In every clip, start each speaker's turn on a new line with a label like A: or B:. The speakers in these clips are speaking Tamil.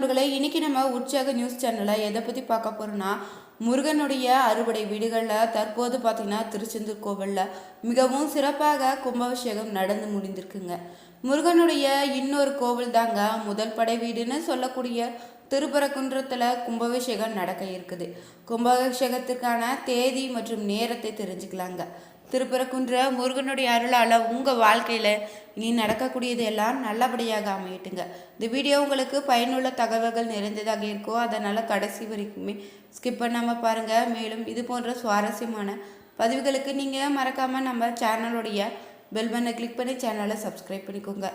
A: நண்பர்களே இன்னைக்கு நம்ம உற்சாக நியூஸ் சேனலில் எதை பற்றி பார்க்க போகிறோன்னா முருகனுடைய அறுபடை வீடுகளில் தற்போது பார்த்தீங்கன்னா திருச்செந்தூர் கோவிலில் மிகவும் சிறப்பாக கும்பாபிஷேகம் நடந்து முடிந்திருக்குங்க. முருகனுடைய இன்னொரு கோவில் தாங்க முதல் படை வீடுன்னு சொல்லக்கூடிய திருப்பரங்குன்றத்தில் கும்பாபிஷேகம் நடக்க இருக்குது. கும்பாபிஷேகத்திற்கான தேதி மற்றும் நேரத்தை தெரிஞ்சுக்கலாங்க. திருப்பரக்குன்ற முருகனுடைய அருளால் உங்கள் வாழ்க்கையில் இனி நடக்கக்கூடியது எல்லாம் நல்லபடியாக அமையட்டுங்க. இந்த வீடியோ உங்களுக்கு பயனுள்ள தகவல்கள் நிறைந்ததாக இருக்கோ அதனால் கடைசி வரைக்குமே ஸ்கிப் பண்ணாமல் பாருங்கள் மேலும் இது போன்ற சுவாரஸ்யமான பதிவுகளுக்கு நீங்கள் மறக்காமல் நம்ம சேனலுடைய பெல் பட்டனை கிளிக் பண்ணி சேனலை சப்ஸ்கிரைப் பண்ணிக்கோங்க.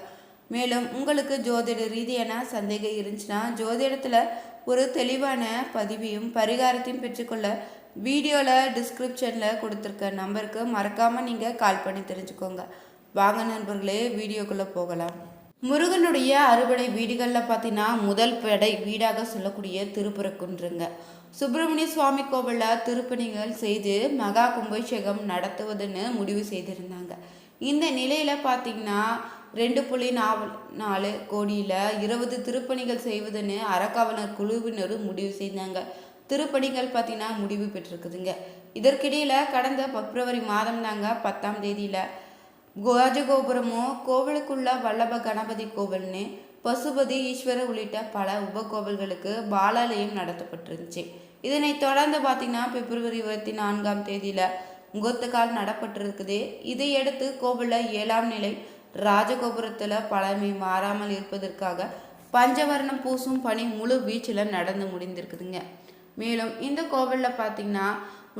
A: மேலும் உங்களுக்கு ஜோதிட ரீதியான சந்தேகம் இருந்துச்சுன்னா ஜோதிடத்தில் ஒரு தெளிவான பதிவையும் பரிகாரத்தையும் பெற்றுக்கொள்ள வீடியோவில் டிஸ்கிரிப்ஷனில் கொடுத்துருக்க நம்பருக்கு மறக்காமல் நீங்கள் கால் பண்ணி தெரிஞ்சுக்கோங்க. வாங்க நண்பர்களே வீடியோக்குள்ளே போகலாம். முருகனுடைய அறுபடை வீடுகளில் பார்த்தீங்கன்னா முதல் படை வீடாக சொல்லக்கூடிய திருப்புறக்குன்றுங்க. சுப்பிரமணிய சுவாமி கோவிலில் திருப்பணிகள் செய்து மகா கும்பாபிஷேகம் நடத்துவதுன்னு முடிவு செய்திருந்தாங்க. இந்த நிலையில் பார்த்தீங்கன்னா ரெண்டு புள்ளி நாவல் நாலு கோடியில் இருபது திருப்பணிகள் செய்வதுன்னு அறக்காவலர் குழுவினரும் முடிவு செய்தாங்க. திருப்பணிகள் பார்த்தீங்கன்னா முடிவு பெற்றிருக்குதுங்க. இதற்கிடையில் கடந்த பிப்ரவரி மாதம் தாங்க பத்தாம் தேதியில் ராஜகோபுரமும் கோவிலுக்குள்ள வல்லப கணபதி கோவில்னு பசுபதி ஈஸ்வரர் உள்ளிட்ட பல உபகோவில்களுக்கு பாலாலயம் நடத்தப்பட்டிருந்துச்சு. இதனை தொடர்ந்து பார்த்திங்கன்னா பிப்ரவரி இருபத்தி நான்காம் தேதியில் முகத்துக்கால் நடப்பட்டிருக்குது. இதையடுத்து கோவிலில் ஏழாம் நிலை ராஜகோபுரத்தில் பழமை மாறாமல் இருப்பதற்காக பஞ்சவர்ணம் பூசும் பணி முழு வீச்சில் நடந்து முடிந்திருக்குதுங்க. மேலும் இந்த கோவிலில் பார்த்தீங்கன்னா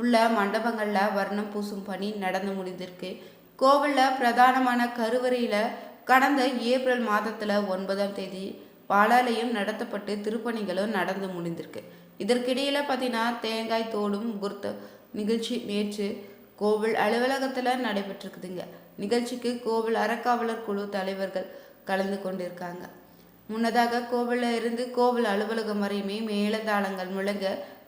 A: உள்ள மண்டபங்களில் வர்ணம் பூசும் பணி நடந்து முடிந்திருக்கு. கோவிலில் பிரதானமான கருவறையில் கடந்த ஏப்ரல் மாதத்தில் ஒன்பதாம் தேதி பாலாலயம் நடத்தப்பட்டு திருப்பணிகளும் நடந்து முடிந்திருக்கு. இதற்கிடையில் பார்த்தீங்கன்னா தேங்காய் தோடும் குர்த்த நிகழ்ச்சி நேற்று கோவில் அலுவலகத்தில் நடைபெற்றிருக்குதுங்க. நிகழ்ச்சிக்கு கோவில் அறக்காவலர் குழு தலைவர்கள் கலந்து கொண்டிருக்காங்க. முன்னதாக கோவிலில் இருந்து கோவில் அலுவலகம் வரையுமே மேலதாளங்கள் முழங்க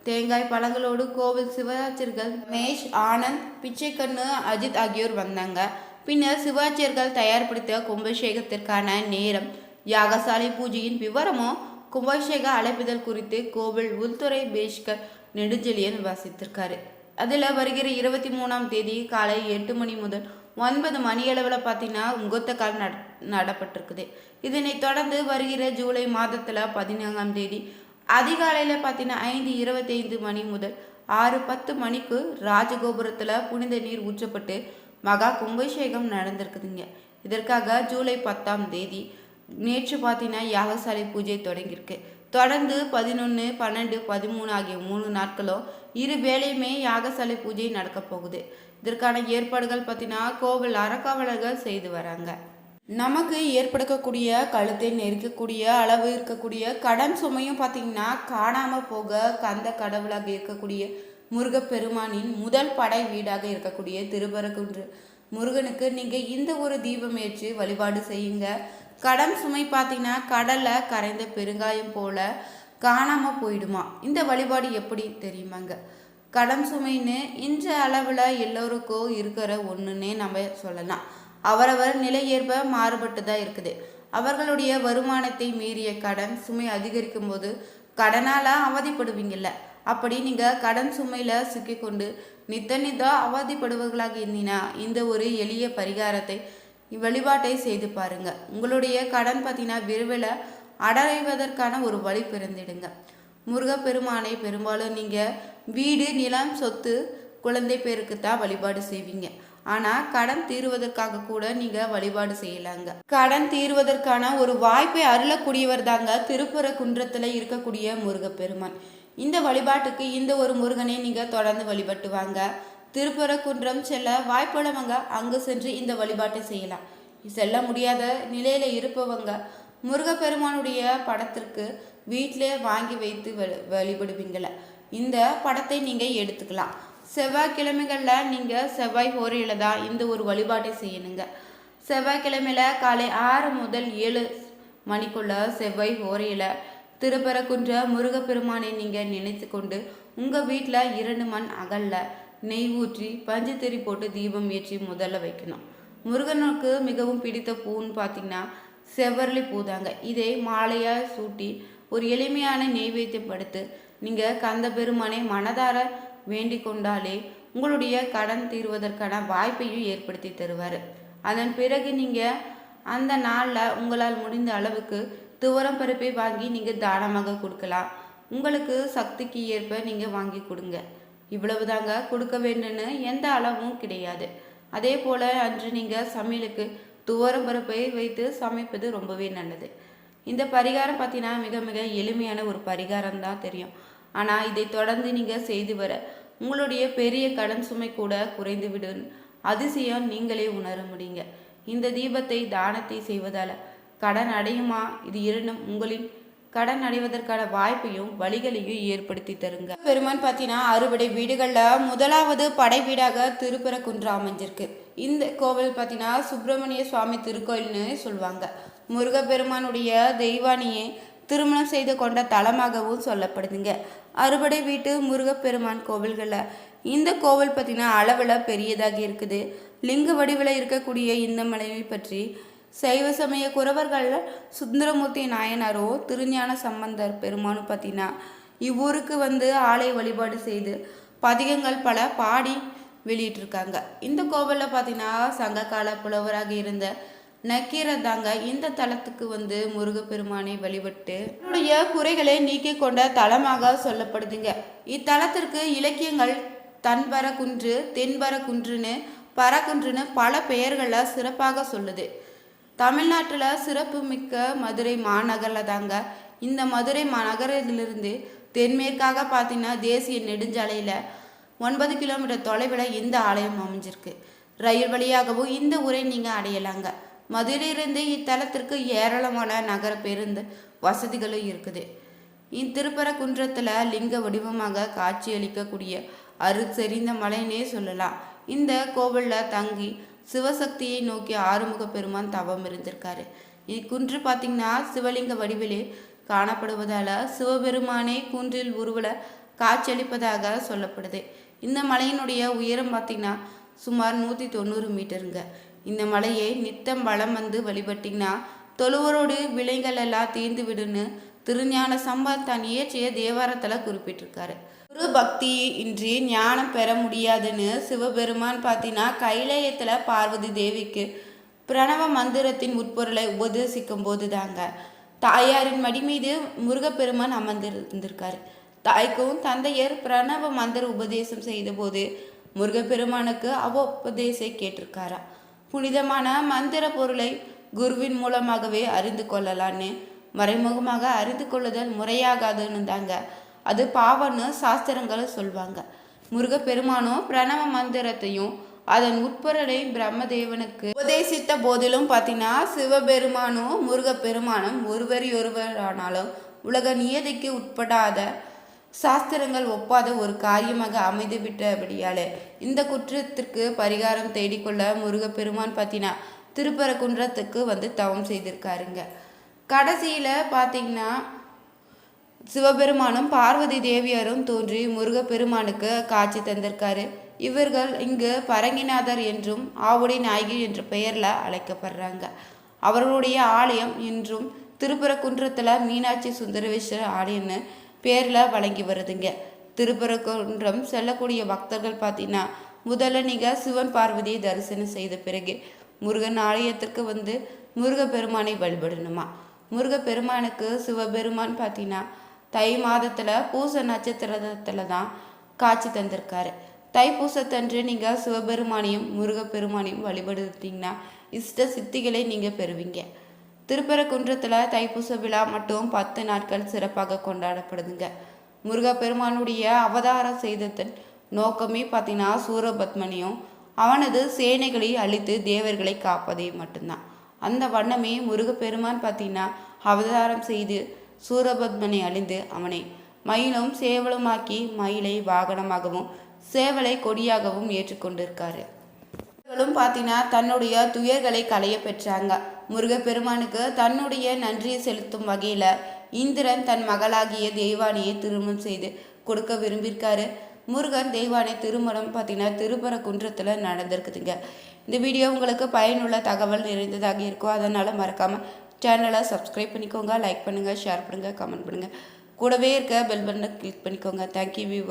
A: தேங்காய் பழங்களோடு கோவில் சிவாச்சியர்கள் மேஷ் ஆனந்த் பிச்சைக்கண்ணு அஜித் ஆகியோர் வந்தாங்க. பின்னர் சிவாச்சியர்கள் தயார்படுத்த கும்பாபிஷேகத்திற்கான நேரம். யாகசாலை பூஜையின் விவரமும் கும்பாபிஷேக அழைப்புதல் குறித்து கோவில் உள்துறை பேஷ்கர் நெடுஞ்செழியன் வாசித்திருக்காரு. அதில் வருகிற இருபத்தி மூணாம் தேதி காலை எட்டு மணி முதல் ஒன்பது மணி அளவில் பார்த்தீங்கன்னா முகூர்த்த கால் நட நடப்பட்டிருக்குது. இதனை தொடர்ந்து வருகிற ஜூலை மாதத்தில் பதினான்காம் தேதி அதிகாலையில் பார்த்தீங்கன்னா ஐந்து இருபத்தைந்து மணி முதல் ஆறு பத்து மணிக்கு ராஜகோபுரத்தில் புனித நீர் ஊற்றப்பட்டு மகா கும்பாபிஷேகம் நடந்திருக்குதுங்க. இதற்காக ஜூலை பத்தாம் தேதி நேற்று பார்த்தீங்கன்னா யாகசாலை பூஜை தொடங்கியிருக்கு. தொடர்ந்து பதினொன்று பன்னெண்டு பதிமூணு ஆகிய மூணு நாட்களும் இரு வேலையுமே யாகசாலை பூஜை நடக்க போகுது. இதற்கான ஏற்பாடுகள் பார்த்தீங்கன்னா கோவில் அறக்காவலர்கள் செய்து வராங்க. நமக்கு ஏற்படுத்தக்கூடிய கழுத்தை நெருக்கக்கூடிய அளவு இருக்கக்கூடிய கடன் சுமையும் பார்த்தீங்கன்னா காணாமல் போக கந்த கடவுளாக இருக்கக்கூடிய முருகப்பெருமானின் முதல் படை வீடாக இருக்கக்கூடிய திருப்பரங்குன்று முருகனுக்கு நீங்கள் இந்த ஒரு தீபம் ஏற்றி வழிபாடு செய்யுங்க. கடன் சுமை பார்த்தீங்கன்னா கடலை கரைந்த பெருங்காயம் போல காணாமல் போயிடுமா? இந்த வழிபாடு எப்படி தெரியுமாங்க? கடன் சுமைன்னு இன்ற அளவில் எல்லோருக்கும் இருக்கிற ஒன்றுன்னே நம்ம சொல்லலாம். அவரவர் நிலை ஏற்ப மாறுபட்டுதான் இருக்குது. அவர்களுடைய வருமானத்தை மீறிய கடன் சுமை அதிகரிக்கும் போது கடனால் அவதிப்படுவீங்கல்ல. அப்படி நீங்கள் கடன் சுமையில் சிக்கிக்கொண்டு நித்த நித்தா அவதிப்படுபவர்களாக இருந்தீங்கன்னா இந்த ஒரு எளிய பரிகாரத்தை வழிபாட்டை செய்து பாருங்க. உங்களுடைய கடன் பார்த்தீங்கன்னா விரைவில் அடைவதற்கான ஒரு வழி பிறந்திடுங்க. முருகப்பெருமானை பெரும்பாலும் நீங்கள் வீடு நிலம் சொத்து குழந்தை பேருக்கு தான் வழிபாடு செய்வீங்க. ஆனால் கடன் தீர்வதற்காக கூட நீங்கள் வழிபாடு செய்யலாங்க. கடன் தீர்வதற்கான ஒரு வாய்ப்பை அருளக்கூடியவர் தாங்க திருப்புற குன்றத்தில் இருக்கக்கூடிய முருகப்பெருமான். இந்த வழிபாட்டுக்கு இந்த ஒரு முருகனை நீங்கள் தொடர்ந்து வழிபட்டு வாங்க. திருப்புற குன்றம் செல்ல வாய்ப்புள்ளவங்க அங்கு சென்று இந்த வழிபாட்டை செய்யலாம். செல்ல முடியாத நிலையில் இருப்பவங்க முருகப்பெருமானுடைய படத்திற்கு வீட்டிலே வாங்கி வைத்து வழிபடுவீங்கள. இந்த படத்தை நீங்கள் எடுத்துக்கலாம். செவ்வாய்க்கிழமைகளில் நீங்கள் செவ்வாய் ஹோரையில் தான் இந்த ஒரு வழிபாட்டை செய்யணுங்க. செவ்வாய்க்கிழமையில் காலை ஆறு முதல் ஏழு மணிக்குள்ள செவ்வாய் ஹோரையில் திருப்பரக்குன்ற முருகப்பெருமானை நீங்கள் நினைத்து கொண்டு உங்கள் வீட்டில் இரண்டு மண் அகலில் நெய் ஊற்றி பஞ்சத்திரி போட்டு தீபம் ஏற்றி முதல்ல வைக்கணும். முருகனுக்கு மிகவும் பிடித்த பூன்னு பார்த்தீங்கன்னா செவ்வரளி பூ தாங்க. இதை மாலையாக சூட்டி ஒரு எளிமையான நெய்வேத்தியம் படுத்து நீங்கள் கந்த பெருமானை மனதார வேண்டிக் கொண்டாலே உங்களுடைய கடன் தீர்வதற்கான வாய்ப்பையும் ஏற்படுத்தி தருவார். அதன் பிறகு நீங்கள் அந்த நாளில் உங்களால் முடிந்த அளவுக்கு துவரம் பருப்பை வாங்கி நீங்கள் தானமாக கொடுக்கலாம். உங்களுக்கு சக்திக்கு ஏற்ப நீங்கள் வாங்கி கொடுங்க. இவ்வளவு தாங்க கொடுக்க வேண்டும்னு எந்த அளவும் கிடையாது. அதே போல் அன்று நீங்கள் சமையலுக்கு துவரம் பருப்பை வைத்து சமைப்பது ரொம்பவே நல்லது. இந்த பரிகாரம் பார்த்தீங்கன்னா மிக மிக எளிமையான ஒரு பரிகாரம் தான் தெரியும். ஆனால் இதை தொடர்ந்து நீங்கள் செய்து வர உங்களுடைய பெரிய கடன் சுமை கூட குறைந்து விடும் அதிசயம் நீங்களே உணர முடியுங்க. இந்த தீபத்தை தானத்தை செய்வதால் கடன் அடையுமா? இது இரண்டும் உங்களின் கடன் அடைவதற்கான வாய்ப்பையும் வழிகளையும் ஏற்படுத்தி தருங்க. பெருமான் பார்த்தீங்கன்னா அறுபடை வீடுகளில் முதலாவது படை வீடாக திருப்பரக்குன்று அமைஞ்சிருக்கு. இந்த கோவில் பார்த்தீங்கன்னா சுப்பிரமணிய சுவாமி திருக்கோயில்னு சொல்லுவாங்க. முருகப்பெருமானுடைய தெய்வானியை திருமணம் செய்து கொண்ட தலமாகவும் சொல்லப்படுதுங்க. அறுபடை வீட்டு முருகப்பெருமான் கோவில்களில். இந்த கோவில் பார்த்தீங்கன்னா அளவில் பெரியதாக இருக்குது. லிங்க வடிவில் இருக்கக்கூடிய இந்த மலையை பற்றி சைவ சமய குறவர்களில் சுந்தரமூர்த்தி நாயனாரோ திருஞான சம்பந்தர் பெருமானும் பார்த்தீங்கன்னா இவ்வூருக்கு வந்து ஆலய வழிபாடு செய்து பதிகங்கள் பல பாடி வெளியிட்டிருக்காங்க. இந்த கோவிலில் பார்த்தீங்கன்னா சங்ககால புலவராக இருந்த நக்கீரதாங்க இந்த தலத்துக்கு வந்து முருகப்பெருமானை வழிபட்டு அவருடைய குறைகளை நீக்கி கொண்ட தலமாக சொல்லப்படுதுங்க. இத்தலத்திற்கு இலக்கியங்கள் தன்பர குன்று தென்பர குன்றுன்னு பரகுன்றுன்னு பல பெயர்களில் சிறப்பாக சொல்லுது. தமிழ்நாட்டில் சிறப்பு மிக்க மதுரை மாநகரில் தாங்க இந்த மதுரை மாநகரத்திலிருந்து தென்மேற்காக பார்த்தீங்கன்னா தேசிய நெடுஞ்சாலையில் ஒன்பது கிலோமீட்டர் தொலைவில் இந்த ஆலயம் அமைஞ்சிருக்கு. ரயில் வழியாகவும் இந்த ஊரை நீங்கள் அடையலாங்க. மதுரையிலிருந்து இத்தலத்திற்கு ஏராளமான நகர பேருந்து வசதிகளும் இருக்குது. இத்திருப்பரங்குன்றத்தில் லிங்க வடிவமாக காட்சியளிக்கக்கூடிய அருசெறிந்த மலைன்னே சொல்லலாம். இந்த கோவிலில் தங்கி சிவசக்தியை நோக்கி ஆறுமுக பெருமான் தவம் இருந்திருக்காரு. இக்குன்று பார்த்திங்கன்னா சிவலிங்க வடிவிலே காணப்படுவதால் சிவபெருமானே குன்றில் உருவல காட்சியளிப்பதாக சொல்லப்படுது. இந்த மலையினுடைய உயரம் பார்த்திங்கன்னா சுமார் நூற்றி தொண்ணூறு மீட்டருங்க. இந்த மலையை நித்தம் வளம் வந்து வழிபட்டிங்கன்னா தொழுவரோடு விலைகள் எல்லாம் தீர்ந்து விடுன்னு திருஞான சம்பத் தான் இயற்றிய தேவாரத்தில் குறிப்பிட்டிருக்காரு. குரு பக்தி இன்றி ஞானம் பெற முடியாதுன்னு சிவபெருமான் பார்த்தீங்கன்னா கைலாயத்தில் பார்வதி தேவிக்கு பிரணவ மந்திரத்தின் உட்பொருளை உபதேசிக்கும் போது தாங்க தாயாரின் மடி மீது முருகப்பெருமான் அமர்ந்திருந்திருக்காரு. தாய்க்கும் தந்தையர் பிரணவ மந்திர உபதேசம் செய்தபோது முருகப்பெருமானுக்கு அவ்வுபதேசை கேட்டிருக்காரா. புனிதமான மந்திர பொருளை குருவின் மூலமாகவே அறிந்து கொள்ளலான்னு மறைமுகமாக அறிந்து கொள்ளுதல் முறையாகாதுன்னு தாங்க அது பாவம்னு சாஸ்திரங்களை சொல்வாங்க. முருகப்பெருமானும் பிரணவ மந்திரத்தையும் அதன் உட்பொருளை பிரம்மதேவனுக்கு உபதேசித்த போதிலும் பார்த்தீங்கன்னா சிவபெருமானும் முருகப்பெருமானும் ஒருவரையொருவரானாலும் உலக நியதிக்கு உட்படாத சாஸ்திரங்கள் ஒப்பாத ஒரு காரியமாக அமைந்துவிட்டபடியாலே இந்த குற்றத்திற்கு பரிகாரம் தேடிக்கொள்ள முருகப்பெருமான் பார்த்தீங்கன்னா திருப்பரங்குன்றத்துக்கு வந்து தவம் செய்திருக்காருங்க. கடைசியில் பார்த்தீங்கன்னா சிவபெருமானும் பார்வதி தேவியாரும் தோன்றி முருகப்பெருமானுக்கு காட்சி தந்திருக்காரு. இவர்கள் இங்கு பரங்கிநாதர் என்றும் ஆவுடை நாயகி என்ற பெயரில் அழைக்கப்படுறாங்க. அவர்களுடைய ஆலயம் இன்றும் திருப்பரங்குன்றத்தில் மீனாட்சி சுந்தரவேஸ்வரர் ஆலயம்னு பேரில் வழங்கி வருதுங்க. திருப்பரங்குன்றம் செல்லக்கூடிய பக்தர்கள் பார்த்தீங்கன்னா முதல்ல நீங்கள் சிவன் பார்வதியை தரிசனம் செய்த பிறகு முருகன் ஆலயத்திற்கு வந்து முருகப்பெருமானை வழிபடணுமா? முருகப்பெருமானுக்கு சிவபெருமான் பார்த்தீங்கன்னா தை மாதத்தில் பூச நட்சத்திரத்தில் தான் காட்சி தந்திருக்காரு. தைப்பூசத்தன்று நீங்கள் சிவபெருமானையும் முருகப்பெருமானையும் வழிபடுத்திங்கன்னா இஷ்ட சித்திகளை நீங்கள் பெறுவீங்க. திருப்பரங்குன்றத்தில் தைப்பூச விழா மட்டும் பத்து நாட்கள் சிறப்பாக கொண்டாடப்படுதுங்க. முருகப்பெருமானுடைய அவதாரம் செய்ததன் நோக்கமே பார்த்தீங்கன்னா சூரபத்மனையும் அவனது சேனைகளை அழித்து தேவர்களை காப்பதே மட்டும்தான். அந்த வண்ணமே முருகப்பெருமான் பார்த்தீங்கன்னா அவதாரம் செய்து சூரபத்மனை அழிந்து அவனை மயிலும் சேவலுமாக்கி மயிலை வாகனமாகவும் சேவலை கொடியாகவும் ஏற்றுக்கொண்டிருக்காரு. பார்த்தீங்கன்னா தன்னுடைய துயர்களை களைய பெற்றாங்க. முருகப்பெருமானுக்கு தன்னுடைய நன்றியை செலுத்தும் வகையில் இந்திரன் தன் மகளாகிய தெய்வானியை திருமணம் செய்து கொடுக்க விரும்பியிருக்காரு. முருகன் தெய்வானை திருமணம் பார்த்தீங்கன்னா திருப்பரங்குன்றத்தில் நடந்திருக்குதுங்க. இந்த வீடியோ உங்களுக்கு பயனுள்ள தகவல் நிறைந்ததாக இருக்கும். அதனால் மறக்காமல் சேனலை சப்ஸ்கிரைப் பண்ணிக்கோங்க லைக் பண்ணுங்கள் ஷேர் பண்ணுங்கள் கமெண்ட் பண்ணுங்கள் கூடவே இருக்க பெல் பட்டனை கிளிக் பண்ணிக்கோங்க. Thank you viewer